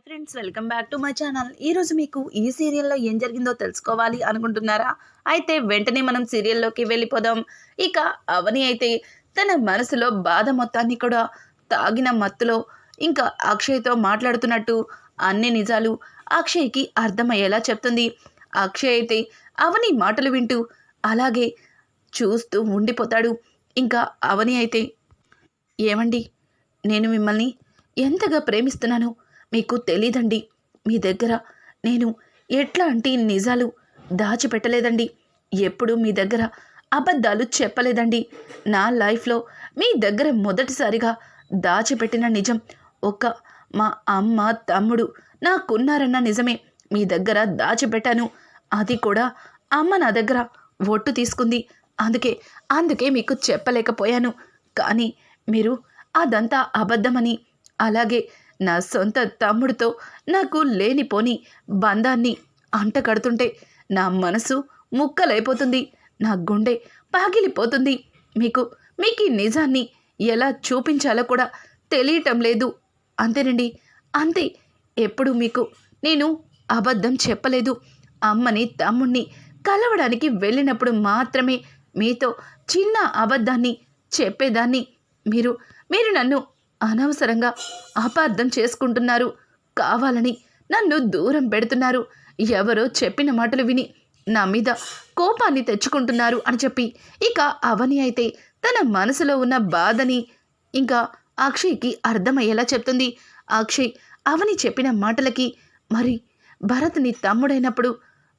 Hi friends welcome back to my channel. ఈరోజు మీకు ఈ సీరియల్లో ఏం జరిగిందో తెలుసుకోవాలి అనుకుంటున్నారా? అయితే వెంటనే మనం సీరియల్లోకి వెళ్ళిపోదాం. ఇక అవని అయితే తన మనసులో బాధ మొత్తాన్ని కూడా తాగిన మత్తులో ఇంకా అక్షయ్తో మాట్లాడుతున్నట్టు అన్ని నిజాలు అక్షయ్కి అర్థమయ్యేలా చెప్తుంది. అక్షయ్ అయితే అవని మాటలు వింటూ అలాగే చూస్తూ ఉండిపోతాడు. ఇంకా అవని అయితే ఏమండి నేను మిమ్మల్ని ఎంతగా ప్రేమిస్తున్నానో మీకు తెలీదండి. మీ దగ్గర నేను ఎట్లాంటి నిజాలు దాచిపెట్టలేదండి. ఎప్పుడు మీ దగ్గర అబద్ధాలు చెప్పలేదండి. నా లైఫ్లో మీ దగ్గర మొదటిసారిగా దాచిపెట్టిన నిజం ఒక మా అమ్మ తమ్ముడు నాకున్నారన్న నిజమే. మీ దగ్గర దాచిపెట్టాను. అది కూడా అమ్మ నా దగ్గర ఒట్టు తీసుకుంది. అందుకే అందుకే మీకు చెప్పలేకపోయాను. కానీ మీరు అదంతా అబద్ధమని అలాగే నా సొంత తమ్ముడితో నాకు లేనిపోని బంధాన్ని అంటకడుతుంటే నా మనసు ముక్కలైపోతుంది నా గుండె పాగిలిపోతుంది. మీకు మీకు ఈ నిజాన్ని ఎలా చూపించాలో కూడా తెలియటం లేదు. అంతేనండి. అంతే ఎప్పుడు మీకు నేను అబద్ధం చెప్పలేదు. అమ్మని తమ్ముణ్ణి కలవడానికి వెళ్ళినప్పుడు మాత్రమే మీతో చిన్న అబద్ధాన్ని చెప్పేదాన్ని. మీరు మీరు నన్ను అనవసరంగా అపార్థం చేసుకుంటున్నారు. కావాలని నన్ను దూరం పెడుతున్నారు. ఎవరో చెప్పిన మాటలు విని నా మీద కోపాన్ని తెచ్చుకుంటున్నారు అని చెప్పి ఇక అవని అయితే తన మనసులో ఉన్న బాధని ఇంకా అక్షయ్కి అర్థమయ్యేలా చెప్తుంది. అక్షయ్ అవని చెప్పిన మాటలకి మరి భరత్ నీ తమ్ముడైనప్పుడు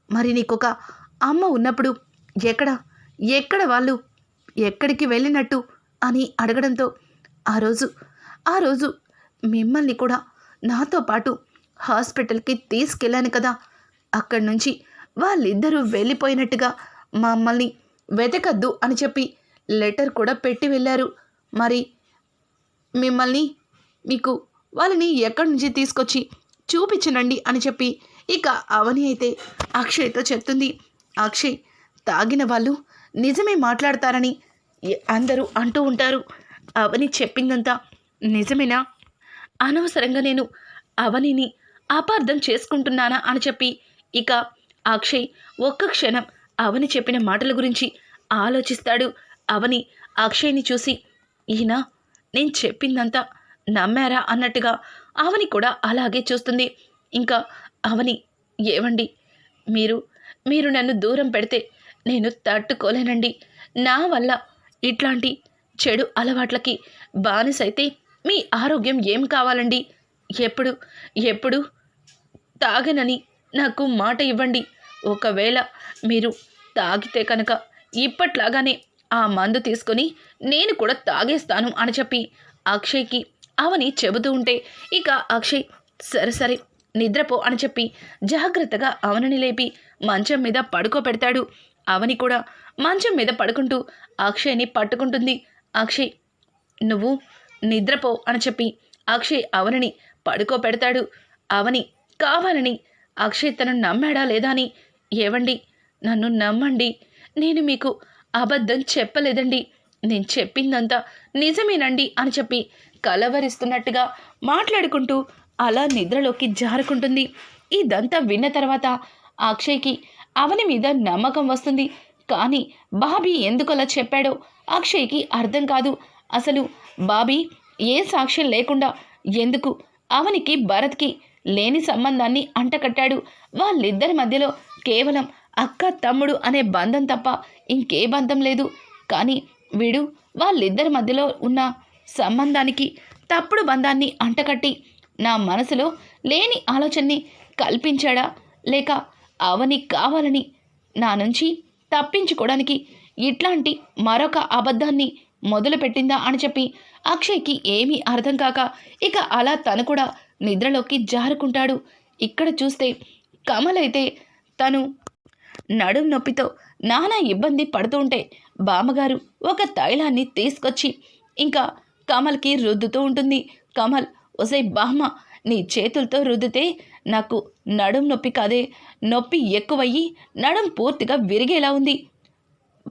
మరి నీకొక అమ్మ ఉన్నప్పుడు ఎక్కడ ఎక్కడ వాళ్ళు ఎక్కడికి వెళ్ళినట్టు అని అడగడంతో ఆ రోజు ఆ రోజు మిమ్మల్ని కూడా నాతో పాటు హాస్పిటల్కి తీసుకెళ్ళాను కదా. అక్కడి నుంచి వాళ్ళిద్దరూ వెళ్ళిపోయినట్టుగా మమ్మల్ని వెతకద్దు అని చెప్పి లెటర్ కూడా పెట్టి వెళ్ళారు. మరి మిమ్మల్ని మీకు వాళ్ళని ఎక్కడి నుంచి తీసుకొచ్చి చూపించనండి అని చెప్పి ఇక అవని అయితే అక్షయ్తో చెప్తుంది. అక్షయ్ తాగిన వాళ్ళు నిజమే మాట్లాడతారని అందరూ అంటూ ఉంటారు. అవని చెప్పిందంతా నిజమేనా? అనవసరంగా నేను అవనిని అపార్థం చేసుకుంటున్నానా అని చెప్పి ఇక అక్షయ్ ఒక్క క్షణం అవని చెప్పిన మాటల గురించి ఆలోచిస్తాడు. అవని అక్షయ్ని చూసి ఈయన నేను చెప్పిందంతా నమ్మారా? అన్నట్టుగా అవని కూడా అలాగే చూస్తుంది. ఇంకా అవని ఏవండి? మీరు మీరు నన్ను దూరం పెడితే నేను తట్టుకోలేనండి. నా వల్ల ఇట్లాంటి చెడు అలవాట్లకి బానిసైతే మీ ఆరోగ్యం ఏం కావాలండి? ఎప్పుడు ఎప్పుడు? తాగనని నాకు మాట ఇవ్వండి. ఒకవేళ మీరు తాగితే కనుక ఇప్పట్లాగానే ఆ మందు తీసుకొని నేను కూడా తాగేస్తాను అని చెప్పి అక్షయ్కి అవని చెబుతూ ఉంటే ఇక అక్షయ్ సరే సరే నిద్రపో అని చెప్పి జాగ్రత్తగా అవనిని లేపి మంచం మీద పడుకోబెడతాడు. అవని కూడా మంచం మీద పడుకుంటూ అక్షయ్ని పట్టుకుంటుంది. అక్షయ్ నువ్వు నిద్రపో అని చెప్పి అక్షయ్ అవనిని పడుకోబెడతాడు. అవని కావాలని అక్షయ్ తను నమ్మాడా లేదా అని ఏవండి? నన్ను నమ్మండి. నేను మీకు అబద్ధం చెప్పలేదండి. నేను చెప్పిందంతా నిజమేనండి అని చెప్పి కలవరిస్తున్నట్టుగా మాట్లాడుకుంటూ అలా నిద్రలోకి జారుకుంటుంది. ఇదంతా విన్న తర్వాత అక్షయ్కి అవని మీద నమ్మకం వస్తుంది. కానీ బాబీ ఎందుకు అలా చెప్పాడో అక్షయ్కి అర్థం కాదు. అసలు బాబీ ఏ సాక్ష్యం లేకుండా ఎందుకు అవనికి భరత్కి లేని సంబంధాన్ని అంటకట్టాడు? వాళ్ళిద్దరి మధ్యలో కేవలం అక్క తమ్ముడు అనే బంధం తప్ప ఇంకే బంధం లేదు. కానీ వీడు వాళ్ళిద్దరి మధ్యలో ఉన్న సంబంధానికి తప్పుడు బంధాన్ని అంటకట్టి నా మనసులో లేని ఆలోచనని కల్పించాడా? లేక అవని కావాలని నా నుంచి తప్పించుకోవడానికి ఇట్లాంటి మరొక అబద్ధాన్ని మొదలుపెట్టిందా అని చెప్పి అక్షయ్కి ఏమీ అర్థం కాక ఇక అలా తను కూడా నిద్రలోకి జారుకుంటాడు. ఇక్కడ చూస్తే కమల్ అయితే తను నడుం నొప్పితో నానా ఇబ్బంది పడుతూ ఉంటే బామ్మగారు ఒక తైలాన్ని తీసుకొచ్చి ఇంకా కమల్కి రుద్దుతూ ఉంటుంది. కమల్ ఒసే బామ్మ నీ చేతులతో రుద్దితే నాకు నడుం నొప్పి కాదే. నొప్పి ఎక్కువయ్యి నడుం పూర్తిగా విరిగేలా ఉంది.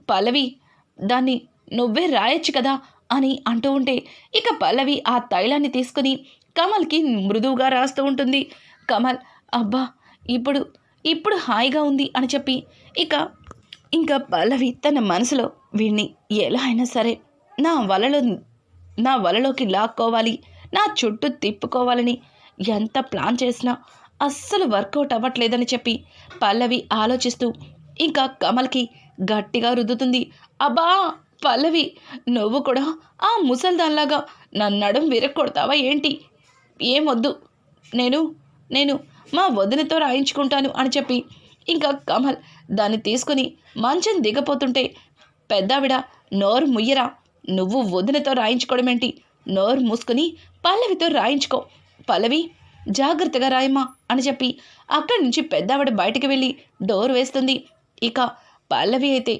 పల్లవి దాన్ని నువ్వే రాయొచ్చు కదా అని అంటూ ఉంటే ఇక పల్లవి ఆ తైలాన్ని తీసుకుని కమల్కి మృదువుగా రాస్తూ ఉంటుంది. కమల్ అబ్బా ఇప్పుడు ఇప్పుడు హాయిగా ఉంది అని చెప్పి ఇక ఇంకా పల్లవి తన మనసులో వీడిని ఎలా అయినా సరే నా వలలో నా వలలోకి లాక్కోవాలి నా చుట్టూ తిప్పుకోవాలని ఎంత ప్లాన్ చేసినా అస్సలు వర్కౌట్ అవ్వట్లేదని చెప్పి పల్లవి ఆలోచిస్తూ ఇంకా కమల్కి గట్టిగా రుద్దుతుంది. అబ్బా పల్లవి నువ్వు కూడా ఆ ముసల్దాన్లాగా నా నడుం విరక్కొడతావా ఏంటి? ఏమొద్దు. నేను నేను మా వదినతో రాయించుకుంటాను అని చెప్పి ఇంకా కమల్ దాన్ని తీసుకుని మంచం దిగపోతుంటే పెద్దావిడ నోరు ముయ్యరా నువ్వు వదినతో రాయించుకోవడమేంటి? నోరు మూసుకుని పల్లవితో రాయించుకో. పల్లవి జాగ్రత్తగా రాయమ్మా అని చెప్పి అక్కడి నుంచి పెద్దావిడ బయటికి వెళ్ళి డోర్ వేస్తుంది. ఇక పల్లవి అయితే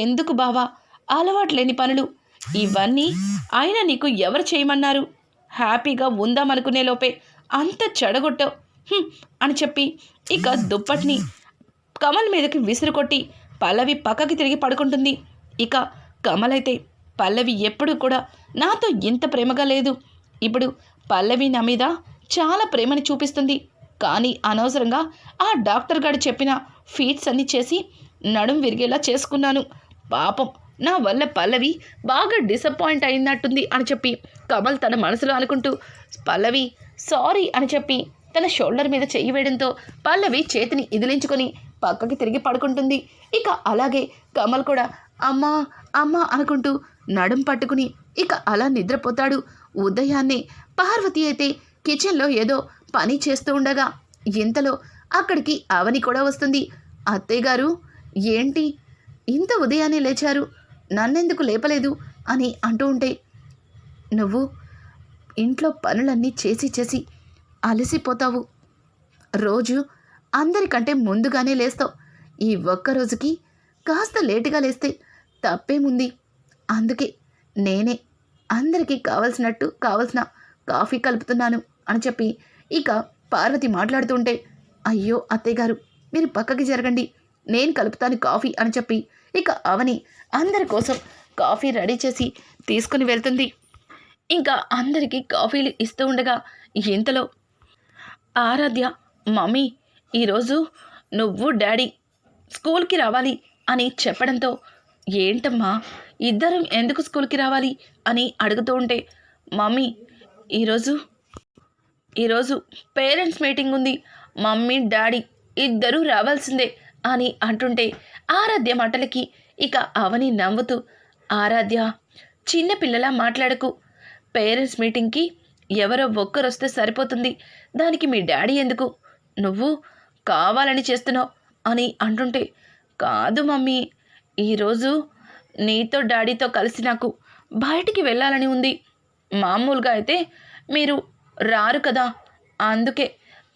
ఎందుకు బావా? అలవాట్లేని పనులు. ఇవన్నీ ఆయన నీకు ఎవరు చేయమన్నారు? హ్యాపీగా ఉందామనుకునే లోపే అంత చెడగొట్టావు. అని చెప్పి ఇక దుప్పటిని కమల్ మీదకి విసురు కొట్టి పల్లవి పక్కకి తిరిగి పడుకుంటుంది. ఇక కమల్ అయితే పల్లవి ఎప్పుడు కూడా నాతో ఇంత ప్రేమగా లేదు. ఇప్పుడు పల్లవి నా మీద చాలా ప్రేమని చూపిస్తుంది. కానీ అనవసరంగా ఆ డాక్టర్ గారు చెప్పిన ఫీట్స్ అన్ని చేసి నడుం విరిగేలా చేసుకున్నాను. పాపం నా వల్ల పల్లవి బాగా డిసప్పాయింట్ అయినట్టుంది అని చెప్పి కమల్ తన మనసులో అనుకుంటూ పల్లవి సారీ అని చెప్పి తన షోల్డర్ మీద చెయ్యి వేయడంతో పల్లవి చేతిని ఇదిలించుకొని పక్కకి తిరిగి పడుకుంటుంది. ఇక అలాగే కమల్ కూడా అమ్మా అమ్మా అనుకుంటూ నడుం పట్టుకుని ఇక అలా నిద్రపోతాడు. ఉదయాన్నే పార్వతి అయితే కిచెన్లో ఏదో పని చేస్తూ ఉండగా ఇంతలో అక్కడికి అవని కూడా వస్తుంది. అత్తయ్య గారు ఏంటి? ఇంత ఉదయాన్నే లేచారు. నన్నెందుకు లేపలేదు? అని అంటూ ఉంటే నువ్వు ఇంట్లో పనులన్నీ చేసి చేసి అలసిపోతావు. రోజు అందరికంటే ముందుగానే లేస్తావు. ఈ ఒక్క రోజుకి కాస్త లేటుగా లేస్తే తప్పేముంది? అందుకే నేనే అందరికీ కావలసినట్టు కావలసిన కాఫీ కలుపుతున్నాను అని చెప్పి ఇక పార్వతి మాట్లాడుతుంటే అయ్యో అత్తయ్య గారు మీరు పక్కకి జరగండి. నేను కలుపుతాను కాఫీ అని చెప్పి ఇక అవని అందరి కోసం కాఫీ రెడీ చేసి తీసుకుని వెళ్తుంది. ఇంకా అందరికీ కాఫీలు ఇస్తూ ఉండగా ఇంతలో ఆరాధ్య మమ్మీ ఈరోజు నువ్వు డాడీ స్కూల్కి రావాలి అని చెప్పడంతో ఏంటమ్మా ఇద్దరం ఎందుకు స్కూల్కి రావాలి అని అడుగుతూ ఉంటే మమ్మీ ఈరోజు ఈరోజు పేరెంట్స్ మీటింగ్ ఉంది. మమ్మీ డాడీ ఇద్దరూ రావాల్సిందే అని అంటుంటే ఆరాధ్య మాటలకి ఇక అవని నవ్వుతూ ఆరాధ్య చిన్నపిల్లలా మాట్లాడకు. పేరెంట్స్ మీటింగ్కి ఎవరో ఒక్కరొస్తే సరిపోతుంది. దానికి మీ డాడీ ఎందుకు? నువ్వు కావాలని చేస్తున్నావు అని అంటుంటే కాదు మమ్మీ ఈరోజు నీతో డాడీతో కలిసి నాకు బయటికి వెళ్ళాలని ఉంది. మామూలుగా అయితే మీరు రారు కదా. అందుకే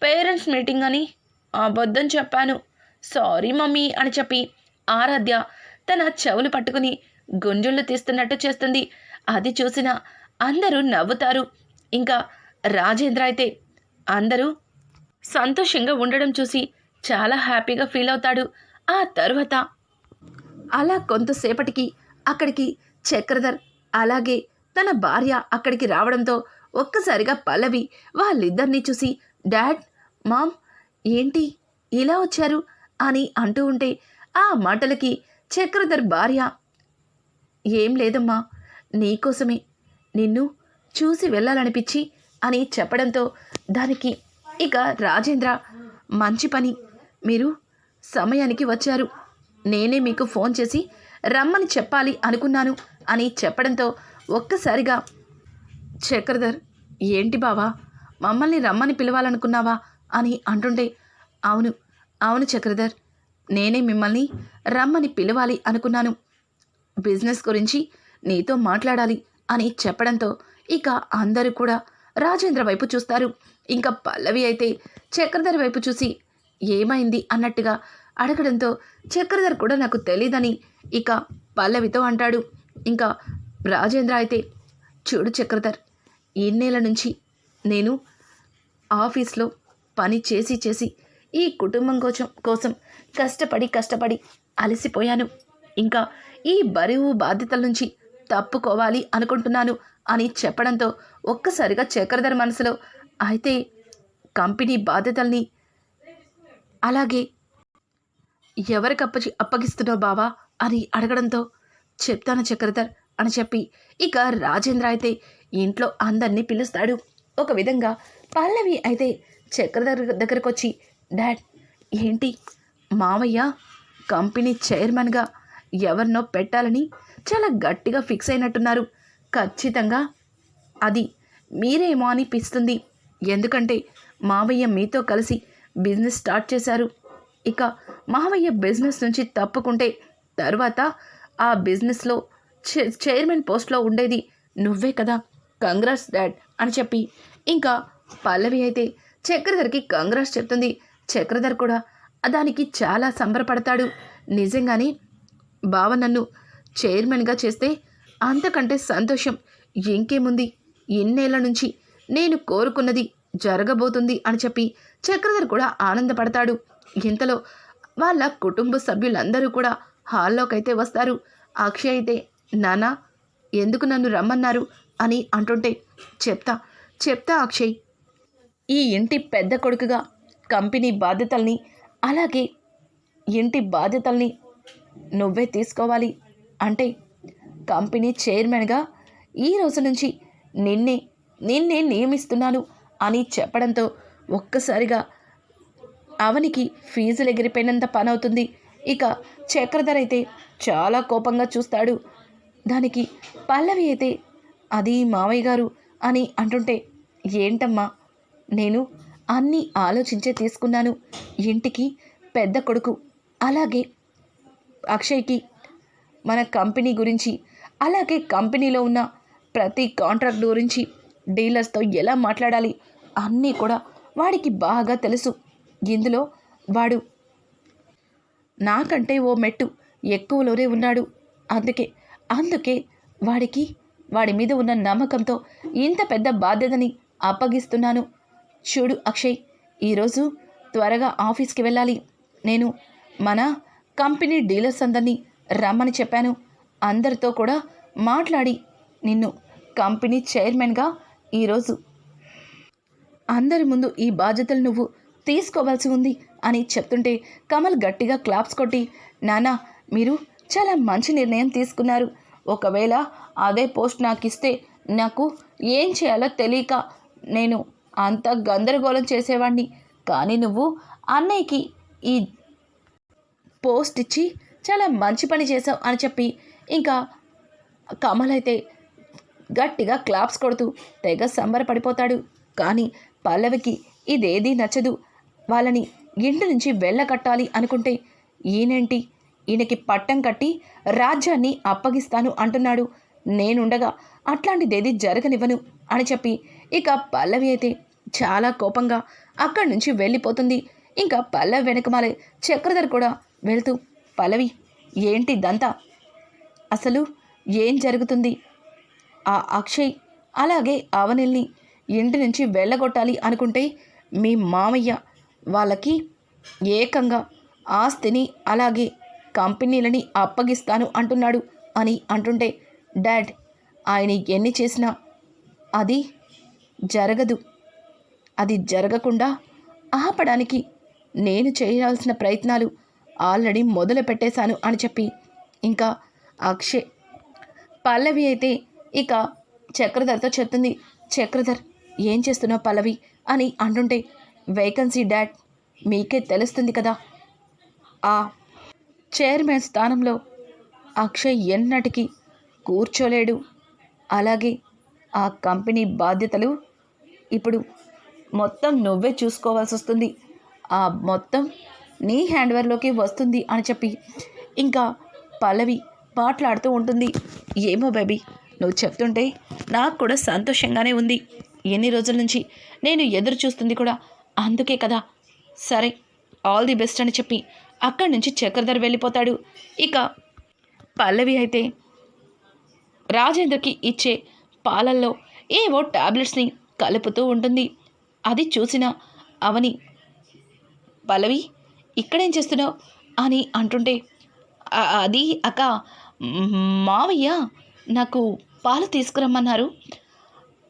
పేరెంట్స్ మీటింగ్ అని అబద్ధం చెప్పాను. సారీ మమ్మీ అని చెప్పి ఆరాధ్య తన చెవులు పట్టుకుని గుంజుళ్ళు తీస్తున్నట్టు చేస్తుంది. అది చూసిన అందరూ నవ్వుతారు. ఇంకా రాజేంద్ర అయితే అందరూ సంతోషంగా ఉండడం చూసి చాలా హ్యాపీగా ఫీల్ అవుతాడు. ఆ తరువాత అలా కొంతసేపటికి అక్కడికి చక్రధర్ అలాగే తన భార్య అక్కడికి రావడంతో ఒక్కసారిగా పల్లవి వాళ్ళిద్దరినీ చూసి డాడ్ మామ్ ఏంటి? ఇలా వచ్చారు? అని అంటూ ఉంటే ఆ మాటలకి చక్రధర్ భార్య ఏం లేదమ్మా నీకోసమే నిన్ను చూసి వెళ్ళాలనిపించి అని చెప్పడంతో దానికి ఇక రాజేంద్ర మంచి పని. మీరు సమయానికి వచ్చారు. నేనే మీకు ఫోన్ చేసి రమ్మని చెప్పాలి అనుకున్నాను అని చెప్పడంతో ఒక్కసారిగా చక్రధర్ ఏంటి బావా? మమ్మల్ని రమ్మని పిలవాలనుకున్నావా? అని అంటుంటే అవును అవును చక్రధర్ నేనే మిమ్మల్ని రమ్మని పిలవాలి అనుకున్నాను. బిజినెస్ గురించి నీతో మాట్లాడాలి అని చెప్పడంతో ఇక అందరూ కూడా రాజేంద్ర వైపు చూస్తారు. ఇంకా పల్లవి అయితే చక్రధర్ వైపు చూసి ఏమైంది అన్నట్టుగా అడగడంతో చక్రధర్ కూడా నాకు తెలీదని ఇక పల్లవితో అంటాడు. ఇంకా రాజేంద్ర అయితే చూడు చక్రధర్ ఇన్నేళ్ళ నుంచి నేను ఆఫీస్లో పని చేసి చేసి ఈ కుటుంబం కోసం కోసం కష్టపడి కష్టపడి అలసిపోయాను. ఇంకా ఈ బరువు బాధ్యతల నుంచి తప్పుకోవాలి అనుకుంటున్నాను అని చెప్పడంతో ఒక్కసారిగా చక్రధర్ మనసులో అయితే కంపెనీ బాధ్యతల్ని అలాగే ఎవరికి అప్పచి అప్పగిస్తున్నావు బావా? అని అడగడంతో చెప్తాను చక్రధర్ అని చెప్పి ఇక రాజేంద్ర అయితే ఇంట్లో అందరినీ పిలుస్తాడు. ఒక విధంగా పల్లవి అయితే చక్రధర్ దగ్గరకు వచ్చి డాడ్ ఏంటి? మామయ్య కంపెనీ చైర్మన్గా ఎవరినో పెట్టాలని చాలా గట్టిగా ఫిక్స్ అయినట్టున్నారు. ఖచ్చితంగా అది మీరేమో అనిపిస్తుంది. ఎందుకంటే మావయ్య మీతో కలిసి బిజినెస్ స్టార్ట్ చేశారు. ఇక మావయ్య బిజినెస్ నుంచి తప్పుకుంటే తర్వాత ఆ బిజినెస్లో చై- చైర్మన్ పోస్ట్లో ఉండేది నువ్వే కదా? కంగ్రాస్ డాడ్ అని చెప్పి. ఇంకా పల్లవి అయితే చక్రధర్కి కంగ్రాస్ చెప్తుంది. చక్రధర్ కూడా దానికి చాలా సంబరపడతాడు. నిజంగానే బావ నన్ను చైర్మన్గా చేస్తే అంతకంటే సంతోషం ఇంకేముంది? ఇన్నేళ్ళ నుంచి నేను కోరుకున్నది జరగబోతుంది అని చెప్పి చక్రధర్ కూడా ఆనందపడతాడు. ఇంతలో వాళ్ళ కుటుంబ సభ్యులందరూ కూడా హాల్లోకైతే వస్తారు. అక్షయ్ అయితే నానా ఎందుకు నన్ను రమ్మన్నారు? అని అంటుంటే చెప్తా చెప్తా అక్షయ్. ఈ ఇంటి పెద్ద కొడుకుగా కంపెనీ బాధ్యతల్ని అలాగే ఇంటి బాధ్యతల్ని నువ్వే తీసుకోవాలి. అంటే కంపెనీ చైర్మన్గా ఈ రోజు నుంచి నిన్నే నిన్నే నియమిస్తున్నాను అని చెప్పడంతో ఒక్కసారిగా అవనికి ఫీజులు ఎగిరిపోయినంత పని అవుతుంది ఇక చక్రధర్ అయితే చాలా కోపంగా చూస్తాడు. దానికి పల్లవి అయితే అది మావయ్య గారు అని అంటుంటే ఏంటమ్మా నేను అన్నీ ఆలోచించే తీసుకున్నాను. ఇంటికి పెద్ద కొడుకు అలాగే అక్షయ్కి మన కంపెనీ గురించి అలాగే కంపెనీలో ఉన్న ప్రతి కాంట్రాక్ట్ గురించి డీలర్స్తో ఎలా మాట్లాడాలి అన్నీ కూడా వాడికి బాగా తెలుసు. ఇందులో వాడు నాకంటే ఓ మెట్టు ఎక్కువలోనే ఉన్నాడు. అందుకే అందుకే వాడికి వాడి మీద ఉన్న నమ్మకంతో ఇంత పెద్ద బాధ్యతని అప్పగిస్తున్నాను. చూడు అక్షయ్ ఈరోజు త్వరగా ఆఫీస్కి వెళ్ళాలి. నేను మన కంపెనీ డీలర్స్ అందరినీ రమ్మని చెప్పాను. అందరితో కూడా మాట్లాడి నిన్ను కంపెనీ చైర్మన్గా ఈరోజు. అందరి ముందు ఈ బాధ్యతలు నువ్వు తీసుకోవాల్సి ఉంది అని చెప్తుంటే కమల్ గట్టిగా క్లాప్స్ కొట్టి నానా మీరు చాలా మంచి నిర్ణయం తీసుకున్నారు. ఒకవేళ అదే పోస్ట్ నాకు ఇస్తే నాకు ఏం చేయాలో తెలియక నేను అంత గందరగోళం చేసేవాడిని కానీ నువ్వు అన్నయ్యకి ఈ పోస్ట్ ఇచ్చి చాలా మంచి పని చేసావు అని చెప్పి. ఇంకా కమల్ అయితే గట్టిగా క్లాప్స్ కొడుతూ తెగ సంబరపడిపోతాడు. కానీ పల్లవికి ఇదేదీ నచ్చదు. వాళ్ళని ఇంటి నుంచి వెళ్ళకట్టాలి అనుకుంటే ఈయనేంటి? ఈయనకి పట్టం కట్టి రాజ్యాన్ని అప్పగిస్తాను అంటున్నాడు. నేనుండగా అట్లాంటిదేది జరగనివ్వను అని చెప్పి ఇక పల్లవి అయితే చాలా కోపంగా అక్కడి నుంచి వెళ్ళిపోతుంది. ఇంకా పల్లవి వెనకమాలే చక్రధర్ కూడా వెళ్తూ పల్లవి ఏంటి దంతా అసలు ఏం జరుగుతుంది? ఆ అక్షయ్ అలాగే అవనిల్ని ఇంటి నుంచి వెళ్ళగొట్టాలి అనుకుంటే మీ మామయ్య వాళ్ళకి ఏకంగా ఆస్తిని అలాగే కంపెనీలని అప్పగిస్తాను అంటున్నాడు అని అంటుంటే డాడ్ ఆయన ఎన్ని చేసినా అది జరగదు. అది జరగకుండా ఆపడానికి నేను చేయాల్సిన ప్రయత్నాలు ఆల్రెడీ మొదలు పెట్టేశాను అని చెప్పి ఇంకా అక్షయ్. పల్లవి అయితే ఇక చక్రధర్తో చెప్తుంది చక్రధర్ ఏం చేస్తున్నావు పల్లవి? అని అంటుంటే వేకెన్సీ డాడ్ మీకే తెలుస్తుంది కదా. ఆ చైర్మన్ స్థానంలో అక్షయ్ ఎన్నటికీ కూర్చోలేడు. అలాగే ఆ కంపెనీ బాధ్యతలు ఇప్పుడు మొత్తం నువ్వే చూసుకోవాల్సి వస్తుంది. ఆ మొత్తం నీ హ్యాండ్వేర్లోకి వస్తుంది అని చెప్పి ఇంకా పల్లవి మాట్లాడుతూ ఉంటుంది. ఏమో బేబీ నువ్వు చెప్తుంటే నాకు కూడా సంతోషంగానే ఉంది. ఎన్ని రోజుల నుంచి నేను ఎదురు చూస్తుంది కూడా అందుకే కదా. సరే ఆల్ ది బెస్ట్ అని చెప్పి అక్కడి నుంచి చక్రధర్ వెళ్ళిపోతాడు. ఇక పల్లవి అయితే రాజేంద్రకి ఇచ్చే పాలల్లో ఏవో టాబ్లెట్స్ని కలుపుతూ ఉంటుంది. అది చూసిన అవని పల్లవి ఇక్కడేం చేస్తున్నావు? అని అంటుంటే అది అక్క మావయ్య నాకు పాలు తీసుకురమ్మన్నారు.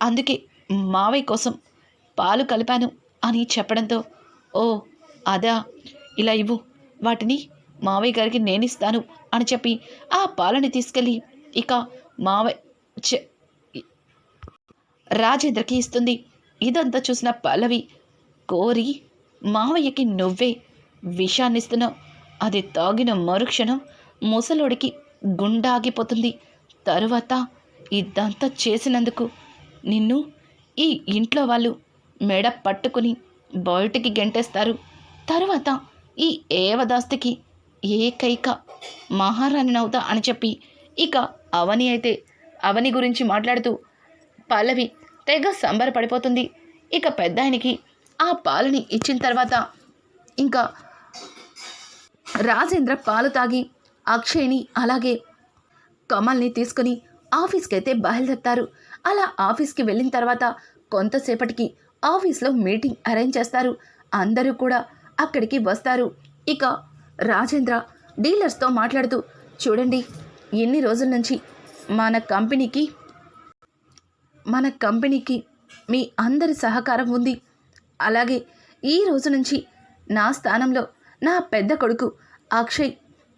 అందుకే మావయ్య కోసం పాలు కలిపాను అని చెప్పడంతో ఓ అదా ఇలా ఇవ్వు. వాటిని మావయ్య గారికి నేను ఇస్తాను అని చెప్పి ఆ పాలని తీసుకెళ్ళి ఇక మావయ్య చె- రాజేంద్రకి ఇస్తుంది. ఇదంతా చూసిన పల్లవి కోరి మావయ్యకి నువ్వే విషాన్నిస్తున్నావు. అది తాగిన మరుక్షణం ముసలోడికి గుండాగిపోతుంది. తరువాత ఇదంతా చేసినందుకు నిన్ను ఈ ఇంట్లో వాళ్ళు మెడ పట్టుకుని బయటికి గెంటేస్తారు. తరువాత ఈ ఏవదాస్తికి ఏకైక మహారాణినవుతా అని చెప్పి ఇక అవని అయితే అవని గురించి మాట్లాడుతూ పల్లవి తెగ సంబరపడిపోతుంది. ఇక పెద్ద ఆయనకి ఆ పాలని ఇచ్చిన తర్వాత ఇంకా రాజేంద్ర పాలు తాగి అక్షయ్ని అలాగే కమల్ని తీసుకుని ఆఫీస్కి అయితే బయలుదేరుతారు. అలా ఆఫీస్కి వెళ్ళిన తర్వాత కొంతసేపటికి ఆఫీస్లో మీటింగ్ అరేంజ్ చేస్తారు. అందరూ కూడా అక్కడికి వస్తారు. ఇక రాజేంద్ర డీలర్స్తో మాట్లాడుతూ చూడండి ఎన్ని రోజుల నుంచి మన కంపెనీకి మన కంపెనీకి మీ అందరి సహకారం ఉంది. అలాగే ఈ రోజు నుంచి నా స్థానంలో నా పెద్ద కొడుకు అక్షయ్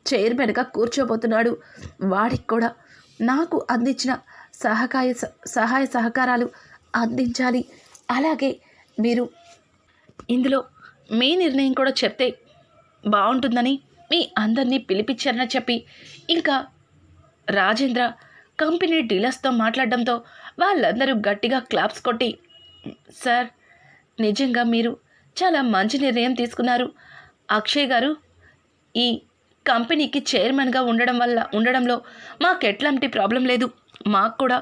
చైర్మన్గా కూర్చోబోతున్నాడు. వాడికి కూడా నాకు అందించిన సహకాయ సహాయ సహకారాలు అందించాలి. అలాగే మీరు ఇందులో మీ నిర్ణయం కూడా చెప్తే బాగుంటుందని మీ అందరినీ పిలిపించారని చెప్పి ఇంకా రాజేంద్ర కంపెనీ డీలర్స్తో మాట్లాడడంతో వాళ్ళందరూ గట్టిగా క్లాప్స్ కొట్టి సార్ నిజంగా మీరు చాలా మంచి నిర్ణయం తీసుకున్నారు. అక్షయ్ గారు ఈ కంపెనీకి చైర్మన్గా ఉండడం వల్ల ఉండడంలో మాకు ఎట్లాంటి ప్రాబ్లం లేదు. మాకు కూడా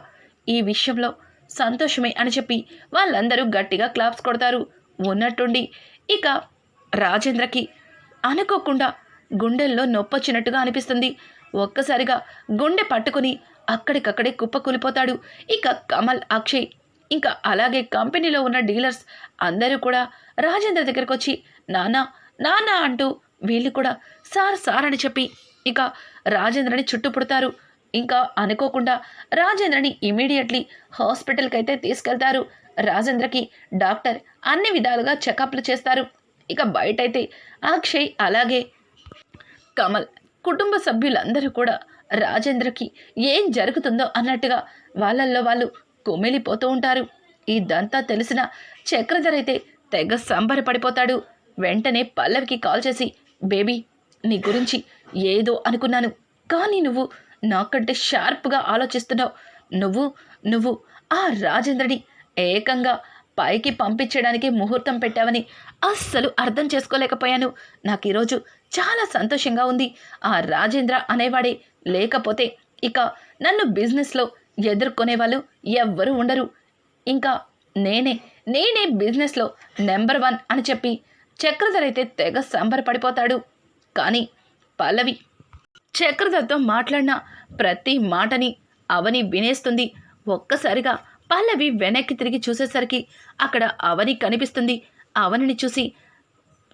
ఈ విషయంలో సంతోషమే అని చెప్పి వాళ్ళందరూ గట్టిగా క్లాప్స్ కొడతారు. ఉన్నట్టుండి ఇక రాజేంద్రకి అనుకోకుండా గుండెల్లో నొప్పొచ్చినట్టుగా అనిపిస్తుంది. ఒక్కసారిగా గుండె పట్టుకుని అక్కడికక్కడే కుప్పకూలిపోతాడు. ఇక కమల్ అక్షయ్ ఇంకా అలాగే కంపెనీలో ఉన్న డీలర్స్ అందరూ కూడా రాజేంద్ర దగ్గరకు వచ్చి నానా నానా అంటూ వీళ్ళు కూడా సార్ సార్ అని చెప్పి ఇక రాజేంద్రని చుట్టుపుడతారు. ఇంకా అనుకోకుండా రాజేంద్రని ఇమీడియట్లీ హాస్పిటల్కి అయితే తీసుకెళ్తారు. రాజేంద్రకి డాక్టర్ అన్ని విధాలుగా చెకప్లు చేస్తారు. ఇక బయటైతే అక్షయ్ అలాగే కమల్ కుటుంబ సభ్యులందరూ కూడా రాజేంద్రకి ఏం జరుగుతుందో అన్నట్టుగా వాళ్ళల్లో వాళ్ళు కుమిలిపోతూ ఉంటారు. ఇదంతా తెలిసిన చక్రధర్ అయితే తెగ సంబరపడిపోతాడు. వెంటనే పల్లవికి కాల్ చేసి బేబీ నీ గురించి ఏదో అనుకున్నాను. కానీ నువ్వు నాకంటే షార్ప్గా ఆలోచిస్తున్నావు. నువ్వు నువ్వు ఆ రాజేంద్రని ఏకంగా పైకి పంపించడానికి ముహూర్తం పెట్టావని అస్సలు అర్థం చేసుకోలేకపోయాను. నాకు ఈరోజు చాలా సంతోషంగా ఉంది. ఆ రాజేంద్ర అనేవాడే లేకపోతే ఇక నన్ను బిజినెస్లో ఎదుర్కొనే వాళ్ళు ఎవ్వరూ ఉండరు. ఇంకా నేనే నేనే బిజినెస్లో నెంబర్ వన్ అని చెప్పి చక్రధర్ అయితే తెగ సంబరపడిపోతాడు. కానీ పల్లవి చక్రధర్తో మాట్లాడిన ప్రతి మాటని అవని వినేస్తుంది. ఒక్కసారిగా పల్లవి వెనక్కి తిరిగి చూసేసరికి అక్కడ అవని కనిపిస్తుంది. అవనిని చూసి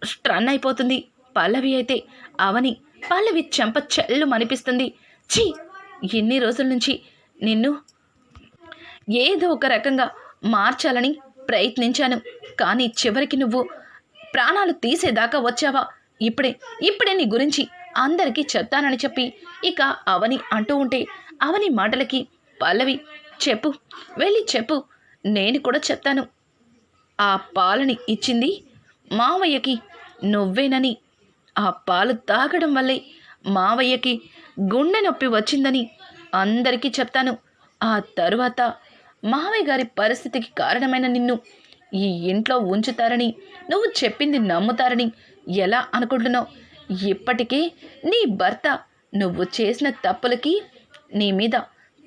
స్ట్రన్ అయిపోతుంది. పల్లవి అయితే అవని పల్లవి చెంప చెల్లు అనిపిస్తుంది ఛీ! ఎన్ని రోజుల నుంచి నిన్ను ఏదో ఒక రకంగా మార్చాలని ప్రయత్నించాను. కానీ చివరికి నువ్వు ప్రాణాలు తీసేదాకా వచ్చావా? ఇప్పుడే ఇప్పుడే నీ గురించి అందరికీ చెప్తానని చెప్పి ఇక అవని అంటూ ఉంటే అవని మాటలకి పల్లవి చెప్పు వెళ్ళి చెప్పు నేను కూడా చెప్తాను. ఆ పాలని ఇచ్చింది మావయ్యకి నువ్వేనని ఆ పాలు తాగడం వల్లే మావయ్యకి గుండె నొప్పి వచ్చిందని అందరికీ చెప్తాను. ఆ తరువాత మావయ్య గారి పరిస్థితికి కారణమైన నిన్ను ఈ ఇంట్లో ఉంచుతారని నువ్వు చెప్పింది నమ్ముతారని ఎలా అనుకుంటున్నావు? ఇప్పటికే నీ భర్త నువ్వు చేసిన తప్పులకి నీ మీద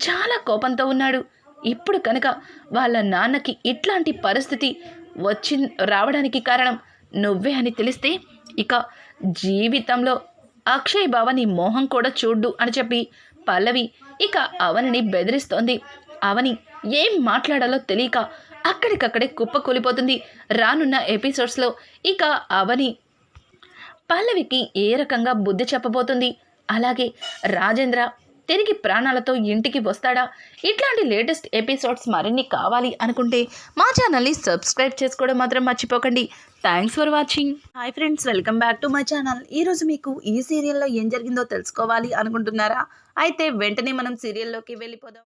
చాలా కోపంతో ఉన్నాడు. ఇప్పుడు కనుక వాళ్ళ నాన్నకి ఇట్లాంటి పరిస్థితి వచ్చి రావడానికి కారణం నువ్వే అని తెలిస్తే ఇక జీవితంలో అక్షయ్ బావని మోహం కూడా చూడ్డు అని చెప్పి పల్లవి ఇక అవనిని బెదిరిస్తోంది. అవని ఏం మాట్లాడాలో తెలియక అక్కడికక్కడే కుప్ప కూలిపోతుంది. రానున్న ఎపిసోడ్స్లో ఇక అవని పల్లవికి ఏ రకంగా బుద్ధి చెప్పబోతుంది? అలాగే రాజేంద్ర తిరిగి ప్రాణాలతో ఇంటికి వస్తాడా? ఇట్లాంటి లేటెస్ట్ ఎపిసోడ్స్ మరిన్ని కావాలి అనుకుంటే మా ఛానల్ని సబ్స్క్రైబ్ చేసుకోవడం మాత్రం మర్చిపోకండి. Thanks for watching hi friends welcome back to my channel ఈరోజు మీకు ఈ సీరియల్లో ఏం జరిగిందో తెలుసుకోవాలి అనుకుంటున్నారా? అయితే వెంటనే మనం సీరియల్లోకి వెళ్ళిపోదాం.